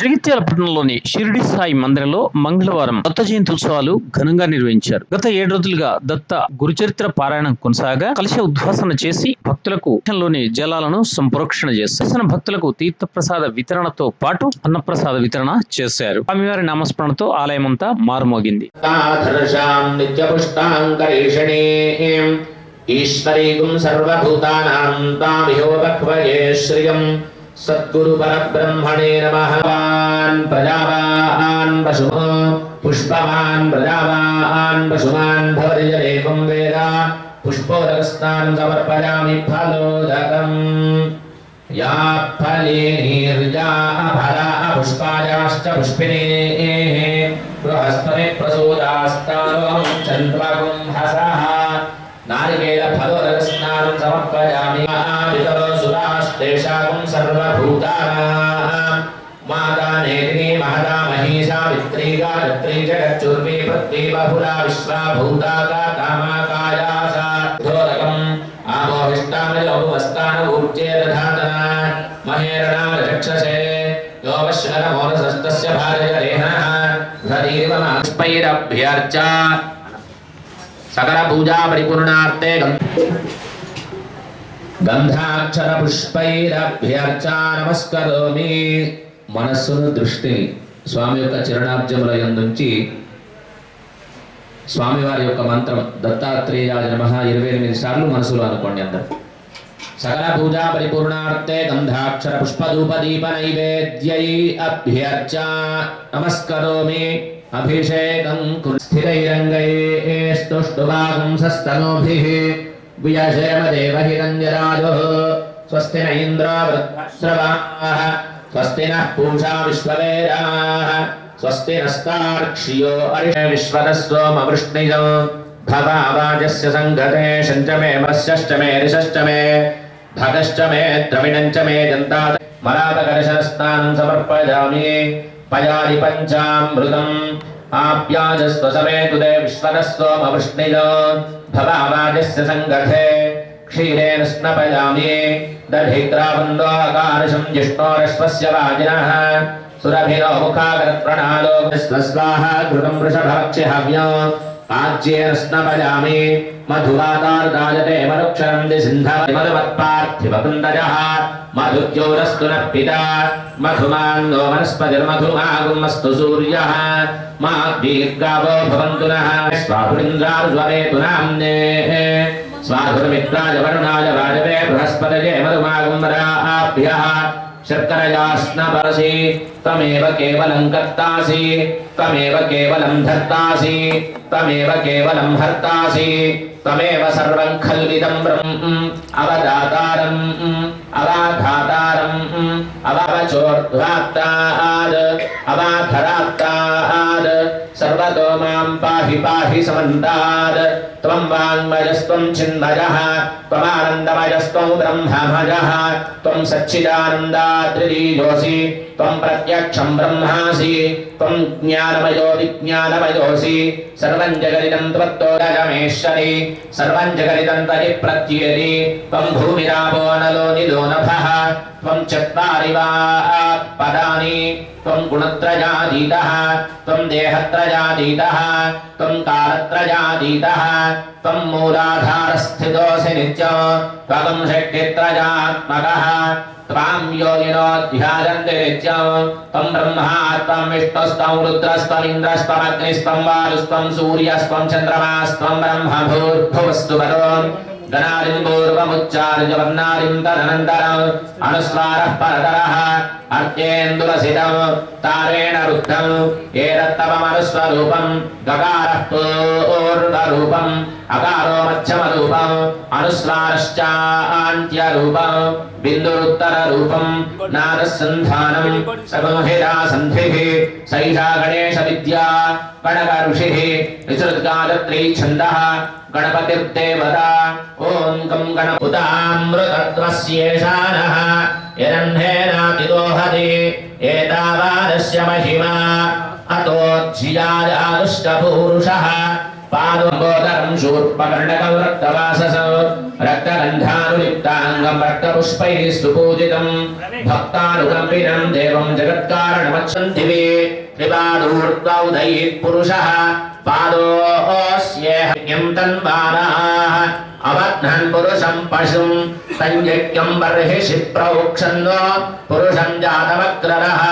జగిత్యాల పట్టణంలోని షిరిడి సాయి మందిరంలో మంగళవారం దత్త జయంతి ఉత్సవాలు ఘనంగా నిర్వహించారు. గత ఏడు రోజులుగా దత్త గురుచరిత్ర పారాయణం కొనసాగా కలశ ఉద్వాసన చేసి భక్తులకు లోని జలాలను సంప్రోక్షణ చేశారు. భక్తులకు తీర్థ ప్రసాద వితరణతో పాటు అన్నప్రసాద వితరణ చేశారు. స్వామివారి నామస్మరణతో ఆలయం అంతా మారుమోగింది. ఈశ్వరీకం సర్వభూతానాం శ్రియం सद्गुरुपरब्रह्मणे नमः। वान् प्रजावान् पशुः पुष्पवान् प्रजावान् पशुमान् भवतिजलेकं वेद। पुष्पोदकस्नानं समर्पयामि फलोदकम्। या फले नीर्जा फला पुष्पायाश्च पुष्पिणेः बृहस्पति प्रसूदास्तावं चन्द्रगुं हसः। सुरास्तेषां सर्वभूतानां माता नेत्री महता महिषा वित्री गायत्री जगच्चुर्वी पृथ्वी बहुला विश्वा भूता का कामा काया सा धोरकम् आमोहिष्टामयोपवस्तानूर्जे दधातना महेरणा रक्षसे यो वश्वनमोरसस्तस्य भारजरेहनः धीर्वमाष्पैरभ्यर्चा सकलपूजा परिपूर्णार्थे గంధాక్షర పుష్పైరభ్యర్చా నమస్కరోమి మనస్సును దృష్టిని స్వామి యొక్క చరణాబ్జముల నుంచి స్వామివారి యొక్క మంత్రం దత్తాత్రేయాయ నమ. ఇరవై ఎనిమిది సార్లు మనసులో అనుకోండి అందరు. సకల పూజా పరిపూర్ణార్థే గంధాక్షర పుష్పధూప దీప నైవేద్యై అభ్యర్చ నమస్కరోమి. అభిషేకం కురు స్థిరైరంగై స్తుష్టుభాగం సస్తనోభిః వియశేమ దేవహిరంజరాజో స్వస్తి న ఇంద్రో వృద్ధశ్రవాः స్వస్తి నః పూషా విశ్వవేదాः. స్వస్తి నస్తార్క్ష్యో అరిష విశ్వదస్వమవృష్ణిజం భవావాజస్య సంగతే శంచమే మత్స్యశ్చమే రిషశ్చమే. భగశ్చ మే ద్రవిణంచ మే జంతా మలాపకర్షణస్నానం సమర్పయామి. పయాలి పంచామృతం ఆప్యాజస్వ సమేతుదే విశ్వదస్వమవృష్ణిజో భవావాజస్య సంగతే भवावाजस्य सङ्गठे क्षीरेण स्नपयामि। दधिद्रावन्दोकारुषं जिष्णोरश्वस्य वाजिनः। सुरभिरो घृतं वृषभक्षि हव्यो पाच्येन स्नपयामि। मधुवातार्दाजते मरुक्षरन्ति सिन्धवत्पार्थिवकुन्दजः मधुद्योरस्तु न पिता मधुमान्नो वनस्पतिर्मधुमागुमस्तु सूर्यः मा दीर्गावो भवन्तु नः स्वाधुरिन्द्रार्ज्वरेतु नाम्नेः स्वाधुर्मित्राय वरुणाय वाजवे बृहस्पतये मधुमागुमराभ्यः शर्करयास्नपरसि त्वमेव केवलं कर्तासि तमेव केवलं धत्तासि तमेव केवलं हर्तासि तमेव सर्वं खल्विदं ब्रह्म अवदातारम् अवाघातारम् अवचोर्ध्वाप्ताद् अवाधराप्ताद् सर्वतो मां पाहि पाहि समन्ताद् त्वं वाङ्मयस्त्वं चिन्मयः त्वमानन्दमयस्त्वं ब्रह्ममयः त्वं सच्चिदानन्दाद्रिलीयोऽसि त्वं प्रत्यक्षं ब्रह्मासि त्वं ज्ञा విజ్ఞానమయో విజ్ఞానమయోసి సర్వం జగదిదం త్వత్తోరగమేశ్వరి సర్వం జగదిదం తది ప్రత్యేది త్వం భూమిరాపో నలో त्वं चत्वारि वा पदानि, त्वं गुणत्रयातीतः त्वं देहत्रयातीतः त्वं कालत्रयातीतः त्वं मूलाधारस्थितोऽसि नित्यं त्वं शक्तित्रयात्मकः त्वां योगिनो ध्यायन्ति नित्यं, त्वं ब्रह्मा त्वं विष्णुस्त्वं रुद्रस्त्वमिन्द्रस्त्वमग्निस्त्वं वायुस्त्वं सूर्यस्त्वं चन्द्रमास्त्वं ధనారిం పూర్వముచ్చార్యవర్ణారిం తదనంతరం అనుస్వారः పరతరः అర్చేందురసితం తారేణ రుద్ధం ఏదత్తమనుస్వరూపం గకారః పూర్వరూపం అకారో మధ్యమ రూపం అనుస్వారశ్చాంత్య రూపం బిందురుత్తర రూపం నారసంధానం సగంహిరా సంధిః సైషా గణేశ విద్యా గణక ఋషిః విసృద్గాత్రీ ఛందః గణపతిర్దేవతా ఓం గం గణ ఉదామృతత్వస్యేషానః ఏతావాదస్య మహిమా అతో ధియాదాదుష్టపూరుషः పాదోదరం శూర్పకర్ణకౌరక్తవాససం రక్తగంధానులిప్తాంగం రక్తపుష్పై సుపూజితం భక్తానుకంపినం దేవం జగత్కారణమచ్చంతివే త్రిపాదూర్ద్వౌ దయీత్ పురుషः పాదోస్యేహ్యం తన్వానాः అవధ్నన్ పురుషం పశుం సంయజ్ఞం బర్హిషి ప్రవక్షన్వో పురుషం జాతవక్రరः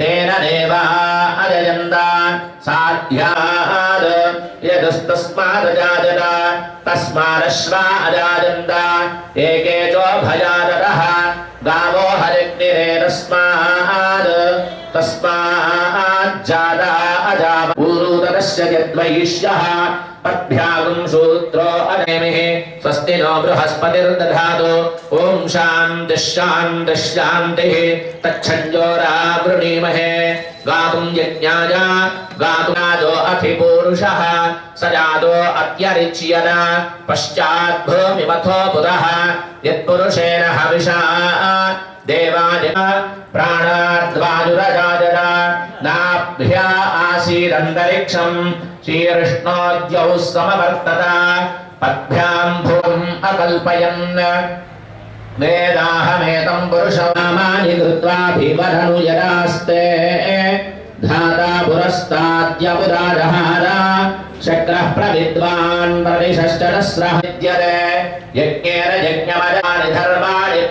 తేన దేవः अजयन्त साध्याद् यदस्तस्मादजायत तस्मादश्वा अजायन्त एके चोभयादतः गावो हरिग्निरे तस्माद् तस्माज्जाता अजाव ऊरुदस्य यद्वैष्यः पद्भ्यागुं सूत्रो अनेमिः। स्वस्ति नो बृहस्पतिर्दधातु। ॐ शान्तिः शान्तिः शान्तिः। तच्छञ्जोरावृणीमहे। गातुं यज्ञाय। गातुराजो अधिपूरुषः स जातो अत्यरिच्यत। पश्चाद्भूमिमथो पुरः। यत्पुरुषेण हविषा। देवाय प्राणाद्वाजुरजाजर नाभ्या आसीदन्तरिक्षम् शीर्ष्णोद्यौ समवर्तत पद्भ्यां भूम् अकल्पयन् वेदाहमेतं पुरुषनामानि कृत्वाभिवदनुयदास्ते धाता पुरस्ताद्यपुराजहार शक्रः प्रविद्वान् प्रतिषष्टदस्रः विद्यते यज्ञेन यज्ञमजानि धर्माणि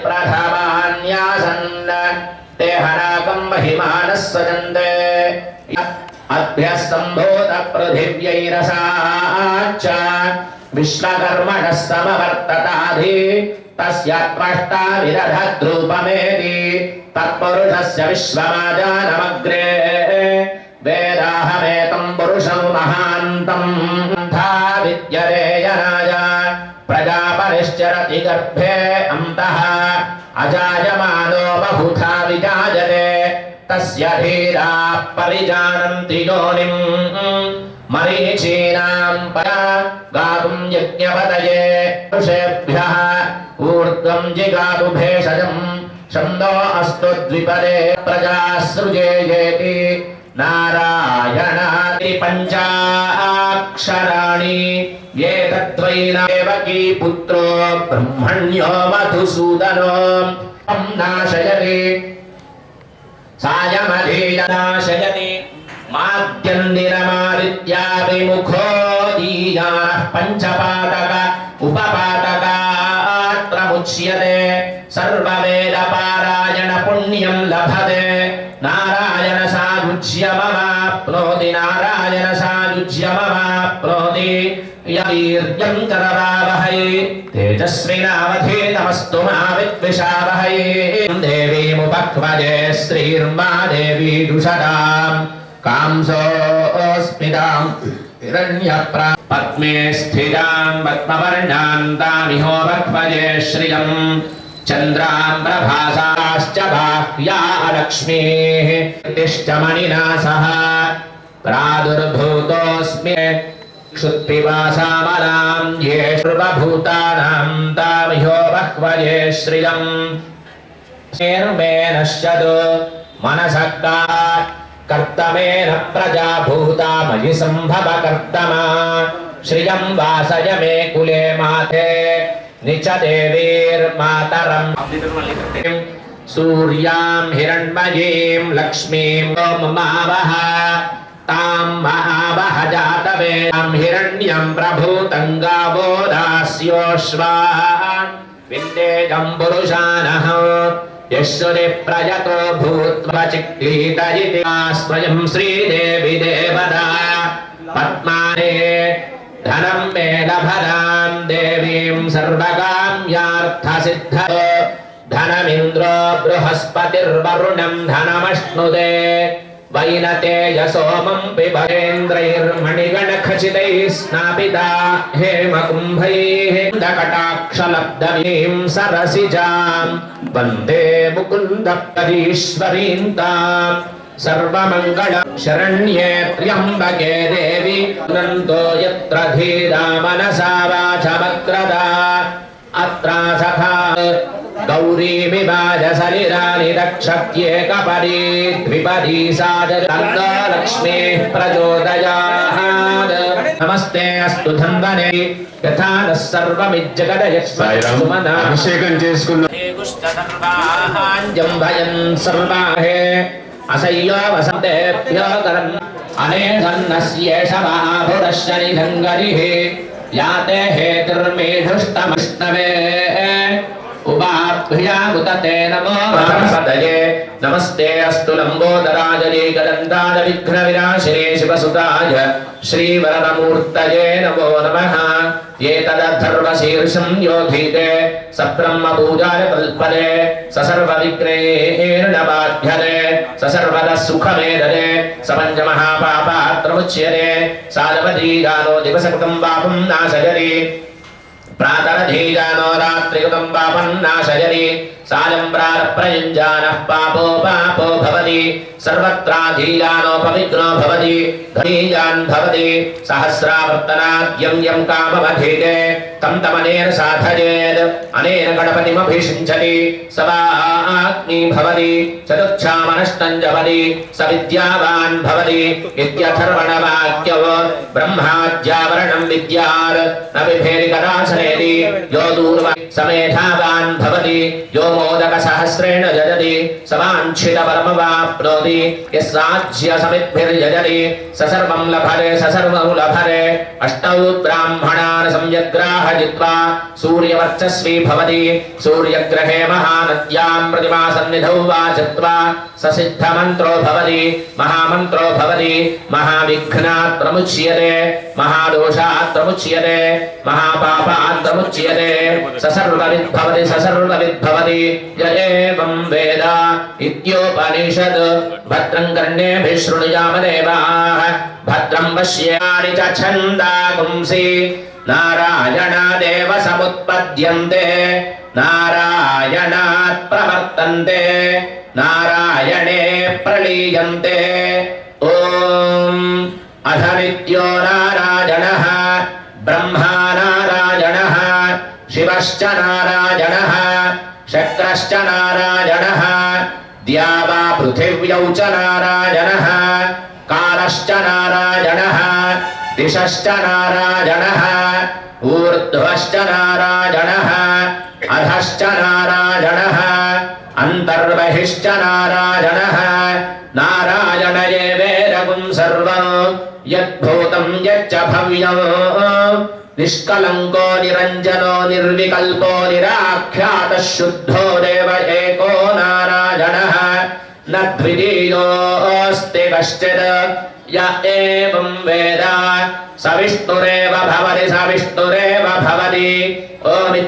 प्रथमान्यासन् ते हनाकं महिमानः सजन्ते अभ्यः सम्भूत पृथिव्यैरसाच्च विश्वकर्मणः समवर्तताधि तस्य त्वष्टा विदधद्रूपमेति तत्पुरुषस्य विश्वमाजानमग्रे वेदाहमेतं पुरुषं महान्तम् था विद्यते यनाय प्रजापरिश्चरति गर्भे अन्तः अजायमानो बहुधा विजायते। तस्य धीरा परिजानन्ति योनिम्। मरीचीनां परा गातुं यज्ञपतये। ऋषेभ्यः ऊर्ध्वं जिगातु भेषजम्। छन्दो अस्तु द्विपदे प्रजासृजेयेति। नारायणादि पञ्चाक्षराणि ये तद्वैनादेवकी पुत्रो ब्रह्मण्यो मधुसूदनो तं नाशयति सायमधीयनाशयति माद्यन्दिरमादित्याभिमुखो दीयानः पञ्चपातक उपपातकात्रमुच्यते सर्ववेदपारायण पुण्यं लभते नारायण सायुज्य यवीर्यं करवावहै तेजस्विनावधीतमस्तु मा विद्विषावहै देवीमुपक्वजे श्रीर्मा देवी दुषदाम् कांसोऽस्मिदाम् हिरण्यप्रा पद्मे स्थिराम् पद्मवर्णान्तामिहोपक्वजे श्रियम्। चन्द्राम्रभासाश्च बाह्या अलक्ष्मीः। तिष्ठ सह प्रादुर्भूतोऽस्मि क्षुत्पिवासामलाम् ये सर्वभूतानाम् तामिहो बह्वये श्रियम् निर्मेनश्चद मनसक्ता कर्तमेन प्रजा भूता मयि सम्भव कर्तमा। श्रियम् वासय मे कुले माते निच देवीर्मातरम् सूर्याम् हिरण्मयीम् लक्ष्मीम् ममावः तां महावह जातवेदां हिरण्यं प्रभूतं गावो दास्योऽश्वान् विन्देजं पुरुषानः प्रयतो भूत्वा स्वयं श्रीदेवि देवता। पद्माने धनं मे लभदां देवीं सर्वकाम्यार्थसिद्ध। धनमिन्द्रो बृहस्पतिर्वरुणं धनमश्नुदे वैनतेय सोमं पिबेन्द्रैर्मणिगणखचितैः स्नापिता हेमकुम्भैः दकटाक्षलब्धवीं सरसिजां वन्दे मुकुन्दपदीश्वरीं ताम् सर्वमङ्गल शरण्ये त्र्यम्बके देवि अनन्तो यत्र धीरा मनसा वाचमक्रदा अत्रा सखा गौरीमिवाज सलिलानि रक्षत्येकपदी द्विपदी सा च लक्ष्मीः प्रचोदयात् నమస్తే అస్తు ధన్వనే యథా నః సర్వమిజ్జగదయస్మై అభిషేకం చేసుకున్న సర్వాహాంజం భయన్ సర్వాహే అసయ్యో వసంతేభ్యో కరం అనేధన్నస్యేష మహాభురశ్చరిధంగరిః యాతే హేతుర్మేధుష్టమష్ణవే नमो नमस्ते अस्तु लम्बोदराजलीकदन्तादविघ्नविराशिरे शिवसुताय। श्रीवरदमूर्तये नमो नमः। ये तदर्थर्वशीर्षम् योधीते। सब्रह्मपूजाय कल्पने ससर्वविघ्नेर्णबाध्यते ससर्वदः सुखमेदते समञ्जमः पापात्रमुच्यते साधवती गानो दिवसकृतम् पापम् नाशयति। మహాపాపాత్రముచ్యతే సాధవదీగానో దివసకృతం పాపం నాశయతి ప్రాతరధీజానో రాత్రియుగం పాపం నాశయతి సాయం ప్రారప్రయుంజానః పాపో పాపో భవతి సర్వత్రాధీజానో పవిత్రో భవతి ధీజాన్ భవతి సహస్రావర్తనాద్యం యం కామమధీతే తం తమనేన సాధయేద్ అనేన గణపతిమభిషించతి సవాగ్ని భవతి చతుక్షామనష్టం జవతి స విద్యావాన్ భవతి ఇత్యథర్వణవాక్యవ బ్రహ్మాద్యావరణం విద్యార్ న బిభేరి కదాసనేతి యో దూర్వ సమేధావాన్ భవతి యో మోదక సహస్రేణ జజతి సవాంఛిత పరమవాప్నోతి యస్రాజ్య సమిద్భిర్యజతి స సర్వం లభతే స సర్వం లభతే అష్టౌ బ్రాహ్మణాన్ సంయగ్రాహ జిత్వా సూర్యవర్చస్వీ భవతి సూర్యగ్రహే మహానద్యాం ప్రతిమా సన్నిధౌ వా చిత్వా ససిద్ధమంత్రో భవతి మహామంత్రో భవతి మహావిఘ్నాత్ ప్రముచ్యతే य एवम् वेद इत्योपनिषद्. भद्रम् कर्णेभिः शृणुयाम देवाः. भद्रम् पश्यानि च छन्दागुंसि नारायणादेव समुत्पद्यन्ते नारायणात् प्रवर्तन्ते. नारायणे प्रलीयन्ते. ॐ अधनित्यो नारायणः, ब्रह्मा नारायणः, शिवश्च नारायणः शक्रश्च नारायणः द्या वा पृथिव्यौ च नारायणः, कालश्च नारायणः, दिशश्च नारायणः, ऊर्ध्वश्च नारायणः, अधश्च नारायणः, अन्तर्बहिश्च नारायणः, नारायण एवेरगुं सर्वं, यद्भूतं यच्च भव्यम्। निष्कलङ्को निरञ्जनो निर्विकल्पो निराख्यातः शुद्धो देव एको नारायणः न द्वितीयोऽस्ति कश्चित् य एवं वेद स विष्णुरेव भवति स विष्णुरेव भवति ओमि